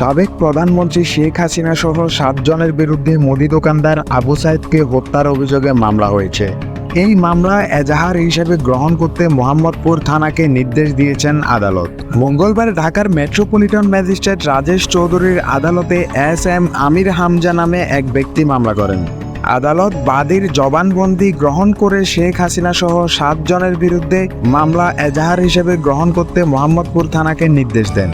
সাবেক প্রধানমন্ত্রী শেখ হাসিনা সহ সাতজনের বিরুদ্ধে মুদি দোকানদার আবু সাইদকে হত্যার অভিযোগে মামলা হয়েছে। এই মামলা এজাহার হিসেবে গ্রহণ করতে মোহাম্মদপুর থানাকে নির্দেশ দিয়েছেন আদালত। মঙ্গলবার ঢাকার মেট্রোপলিটন ম্যাজিস্ট্রেট রাজেশ চৌধুরীর আদালতে এস এম আমির হামজা নামে এক ব্যক্তি মামলা করেন। আদালত বাদীর জবানবন্দি গ্রহণ করে শেখ হাসিনা সহ সাতজনের বিরুদ্ধে মামলা এজাহার হিসেবে গ্রহণ করতে মোহাম্মদপুর থানাকে নির্দেশ দেন।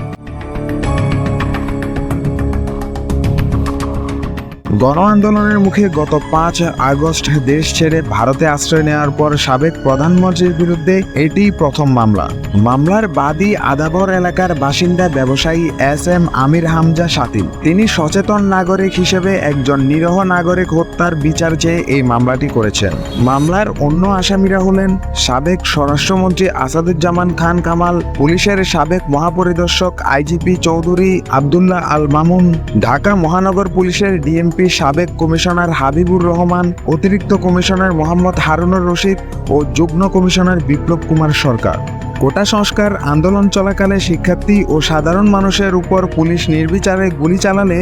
গণ আন্দোলনের মুখে গত পাঁচ আগস্ট দেশ ছেড়ে ভারতে আশ্রয় নেওয়ার পর সাবেক প্রধানমন্ত্রীর বিরুদ্ধে এটি প্রথম মামলা। মামলার বাদী আদাবর এলাকার বাসিন্দা ব্যবসায়ী এস এম আমির হামজা সাতিল তিনি সচেতন নাগরিক হিসেবে একজন নিরহ নাগরিক হত্যার বিচার চেয়ে এই মামলাটি করেছেন। মামলার অন্য আসামিরা হলেন সাবেক স্বরাষ্ট্রমন্ত্রী আসাদুজ্জামান খান কামাল, পুলিশের সাবেক মহাপরিদর্শক আইজিপি চৌধুরী আবদুল্লাহ আল মামুন, ঢাকা মহানগর পুলিশের ডিএমপি সাবেক কমিশনার হাবিবুর রহমান, অতিরিক্ত কমিশনার মোহাম্মদ হারুনুর রশিদ ও যুগ্ম কমিশনার বিপ্লব কুমার সরকার। কোটা সংস্কার, আন্দোলন চলাকালে শিক্ষার্থী ও সাধারণ মানুষের উপর পুলিশ নির্বিচারে গুলি চালালে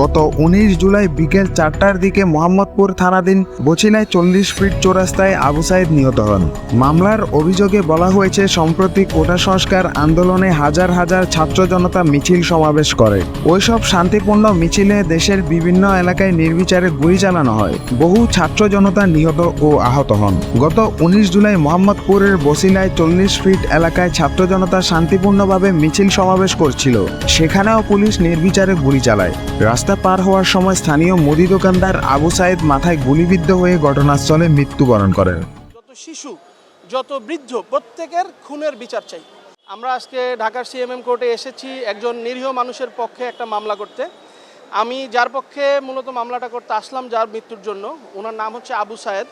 গত উনিশ জুলাই বিকেল চারটার দিকে মোহাম্মদপুর থানাধীন বছিলায় চল্লিশ ফিট চৌরাস্তায় আবু সাইদ নিহত হন। মামলার অভিযোগে বলা হয়েছে, সম্প্রতি কোটা সংস্কার আন্দোলনে হাজার হাজার ছাত্র জনতা মিছিল সমাবেশ করে। ওইসব শান্তিপূর্ণ মিছিলে দেশের বিভিন্ন এলাকায় নির্বিচারে গুলি চালানো হয়। বহু ছাত্র জনতা নিহত ও আহত হন। গত উনিশ জুলাই মোহাম্মদপুরের বসিলায় চল্লিশ ফিট এলাকায় ছাত্র জনতা শান্তিপূর্ণভাবে মিছিল সমাবেশ করছিল। সেখানেও পুলিশ নির্বিচারে গুলি চালায়। রাস্তা পার হওয়ার সময় স্থানীয় মুদি দোকানদার আবু সাইদ মাথায় গুলিবিদ্ধ হয়ে ঘটনাস্থলে মৃত্যুবরণ করেন। যত শিশু, যত বৃদ্ধ, প্রত্যেকের খুনের বিচার চাই। আমরা আজকে ঢাকার সিএমএম কোর্টে এসেছি একজন নিরীহ মানুষের পক্ষে একটা মামলা করতে। আমি যার পক্ষে মূলত মামলাটা করতে আসলাম যার মৃত্যুর জন্য, ওনার নাম হচ্ছে আবু সায়েদ।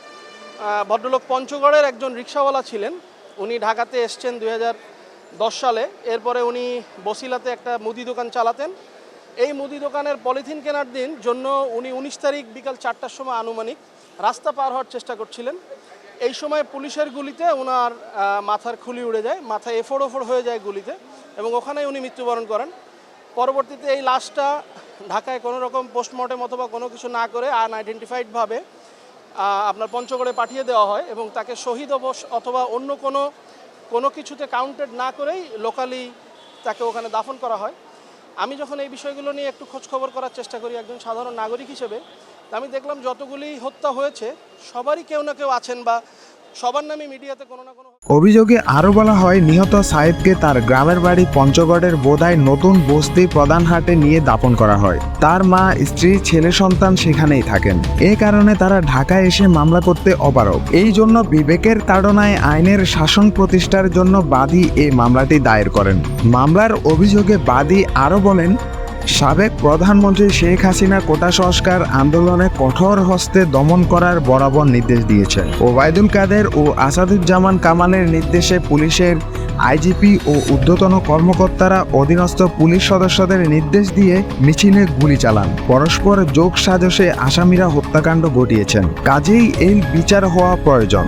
ভদ্রলোক পঞ্চগড়ের একজন রিক্সাওয়ালা ছিলেন। উনি ঢাকাতে এসছেন দুই সালে। এরপরে উনি বসিলাতে একটা মুদি দোকান চালাতেন। এই মুদি দোকানের পলিথিন কেনার দিন জন্য উনি উনিশ তারিখ বিকাল চারটার সময় আনুমানিক রাস্তা পার হওয়ার চেষ্টা করছিলেন। এই সময় পুলিশের গুলিতে ওনার মাথার খুলি উড়ে যায় মাথা এফোড় ওফোড় হয়ে যায় গুলিতে এবং ওখানেই উনি মৃত্যুবরণ করেন। পরবর্তীতে এই লাশটা ঢাকায় কোনো রকম পোস্টমর্টেম অথবা কোনো কিছু না করে আনআইডেন্টিফাইডভাবে আপনার পঞ্চগড়ে পাঠিয়ে দেওয়া হয় এবং তাকে শহীদ অথবা অন্য কোনো কোনো কিছুতে কাউন্টেড না করেই লোকালি তাকে ওখানে দাফন করা হয়। আমি যখন এই বিষয়গুলো নিয়ে একটু খোঁজখবর করার চেষ্টা করি একজন সাধারণ নাগরিক হিসেবে আমি দেখলাম যতগুলি হত্যা হয়েছে, সবারই কেউ না কেউ আছেন বা সবার নামে মিডিয়াতে কোনো না কোনো অভিযোগে আরও বলা হয়, নিহত সাহেবকে তার গ্রামের বাড়ি পঞ্চগড়ের বোধায় নতুন বস্তি প্রধানহাটে নিয়ে দাপন করা হয়। তার মা, স্ত্রী, ছেলে, সন্তান সেখানেই থাকেন। এ কারণে তারা ঢাকায় এসে মামলা করতে অপারগ। এই জন্য বিবেকের তাড়নায় আইনের শাসন প্রতিষ্ঠার জন্য বাদী এই মামলাটি দায়ের করেন। মামলার অভিযোগে বাদী আরও বলেন সাবেক প্রধানমন্ত্রী শেখ হাসিনা কোটা সংস্কার আন্দোলনে কঠোর হস্তে দমন করার বরাবর নির্দেশ দিয়েছেন ওবায়দুল কাদের ও আসাদুজ্জামান কামালের নির্দেশে পুলিশের আইজিপি ও ঊর্ধ্বতন কর্মকর্তারা অধীনস্থ পুলিশ সদস্যদের নির্দেশ দিয়ে মিছিলে গুলি চালান। পরস্পর যোগ সাজসে আসামিরা হত্যাকাণ্ড ঘটিয়েছেন। কাজেই এই বিচার হওয়া প্রয়োজন।